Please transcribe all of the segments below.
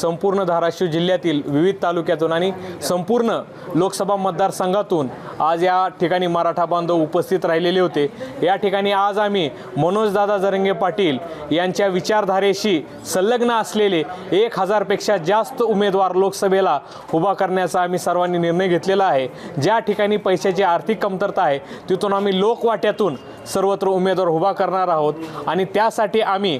संपूर्ण धाराशिव जिल्ह्यातील विविध तालुक्यातून आणि संपूर्ण लोकसभा मतदारसंघातून आज या ठिकाणी मराठा बांधव उपस्थित राहिलेले होते. या ठिकाणी आज आम्ही मनोजदादा जरंगे पाटील यांच्या विचारधारेशी संलग्न असलेले एक हजारपेक्षा जास्त उमेदवार लोकसभेला उभा करण्याचा आम्ही सर्वांनी निर्णय घेतलेला आहे. ज्या ठिकाणी पैशाची आर्थिक कमतरता आहे तिथून आम्ही लोकवाट्यातून सर्वत्र उमेदवार उभा करणार आहोत. आणि त्यासाठी आम्ही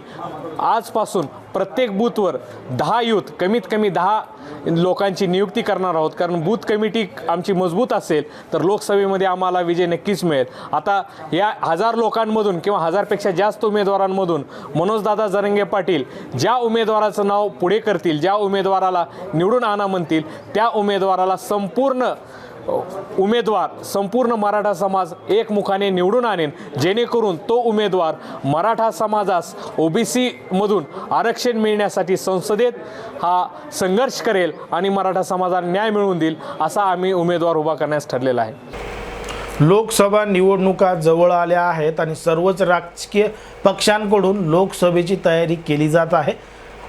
आजपासून प्रत्येक बूथवर दहा यूथ कमीत कमी दहा लोकांची नियुक्ती करणार आहोत. कारण बूथ कमिटी आमची मजबूत असेल तर लोकसभेमध्ये आम्हाला विजय नक्कीच मिळेल. आता या हजार लोकांमधून किंवा हजारपेक्षा जास्त उमेदवारांमधून मनोजदादा जरंगे पाटील ज्या उमेदवाराचं नाव पुढे करतील ज्या उमेदवाराला निवडून आणा म्हणतील त्या उमेदवाराला संपूर्ण उमेदवार संपूर्ण मराठा समाज एकमुखाने निवडून आणेन. जेणेकरून तो उमेदवार मराठा समाजास ओ बी सीमधून आरक्षण मिळण्यासाठी संसदेत हा संघर्ष करेल आणि मराठा समाजाला न्याय मिळवून देईल असा आम्ही उमेदवार उभा करण्यास ठरलेला आहे. लोकसभा निवडणुका जवळ आल्या आहेत आणि सर्वच राजकीय पक्षांकडून लोकसभेची तयारी केली जात आहे.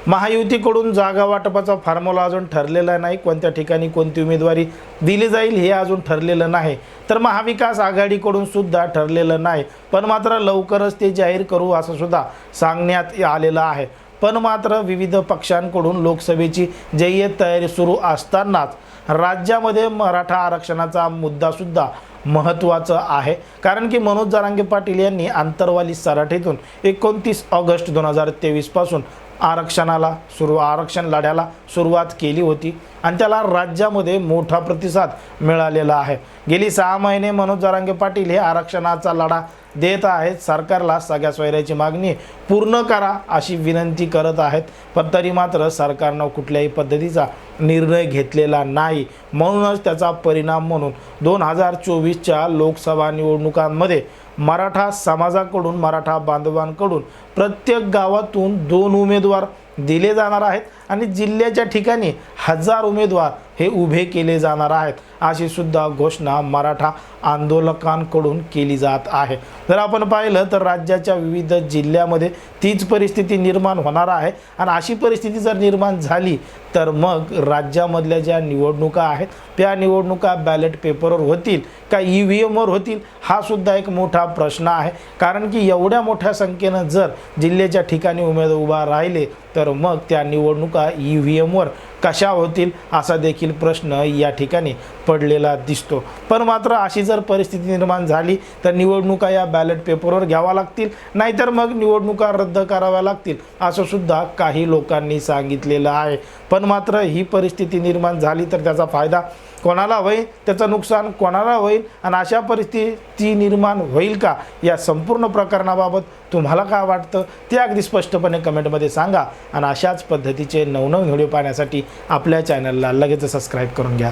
महायुतीकडून जागा वाटपाचा फॉर्म्युला अजून ठरलेला नाही. कोणत्या ठिकाणी कोणती उमेदवारी दिली जाईल हे अजून ठरलेलं नाही. तर महाविकास आघाडीकडून सुद्धा ठरलेलं नाही. पण मात्र लवकरच ते जाहीर करू असं सुद्धा सांगण्यात आलेलं आहे. पण मात्र विविध पक्षांकडून लोकसभेची जय्यत तयारी सुरू असतानाच राज्यामध्ये मराठा आरक्षणाचा मुद्दासुद्धा महत्त्वाचं आहे. कारण की मनोज जारांगे पाटील यांनी आंतरवाली सराठीतून एकोणतीस ऑगस्ट दोन हजार तेवीसपासून आरक्षणाला सुरू आरक्षण लढ्याला सुरुवात केली होती आणि त्याला राज्यामध्ये मोठा प्रतिसाद मिळालेला आहे. गेली सहा महिने मनोज जरांगे पाटील हे आरक्षणाचा लढा देत आहेत. सरकारला सगळ्या सोयऱ्याची मागणी पूर्ण करा अशी विनंती करत आहेत. पण तरी मात्र सरकारनं कुठल्याही पद्धतीचा निर्णय घेतलेला नाही. म्हणूनच त्याचा परिणाम म्हणून दोन हजार चोवीसच्या लोकसभा निवडणुकांमध्ये मराठा समाजाकडून मराठा बांधवांकडून प्रत्येक गावातून दोन उमेदवार दिले जाणार आहेत आणि जिल्ह्याच्या ठिकाणी हजार उमेदवार हे उभे केले जाणार आहेत. अशी सुद्धा घोषणा मराठा आंदोलकांकडून केली जात आहे. जर आपण पाहिलं तर राज्याच्या विविध जिल्ह्यामध्ये तीच परिस्थिती निर्माण होणार आहे. आणि अशी परिस्थिती जर निर्माण झाली तर मग राज्यामधल्या ज्या निवडणुका आहेत त्या निवडणुका बॅलेट पेपरवर होतील का ई व्ही एमवर होतील हा सुद्धा एक मोठा प्रश्न आहे. कारण की एवढ्या मोठ्या संख्येनं जर जिल्ह्याच्या ठिकाणी उमेदवार उभा राहिले तर मग त्या निवडणुका ई व्ही एमवर कशा होतील असा देखील प्रश्न या ठिकाणी पडलेला दिसतो. पण मात्र अशी जर परिस्थिती निर्माण झाली तर निवडणुका या बॅलेट पेपरवर घ्यावा लागतील नाहीतर मग निवडणुका रद्द कराव्या लागतील असं सुद्धा काही लोकांनी सांगितलेलं आहे. पण पण मात्र ही परिस्थिती निर्माण झाली तर त्याचा फायदा कोणाला होईल त्याचं नुकसान कोणाला होईल आणि अशा परिस्थिती निर्माण होईल का या संपूर्ण प्रकरणाबाबत तुम्हाला काय वाटतं ते अगदी स्पष्टपणे कमेंटमध्ये सांगा. आणि अशाच पद्धतीचे नवनवीन व्हिडिओ पाहण्यासाठी आपल्या चॅनलला लगेच सबस्क्राईब करून घ्या.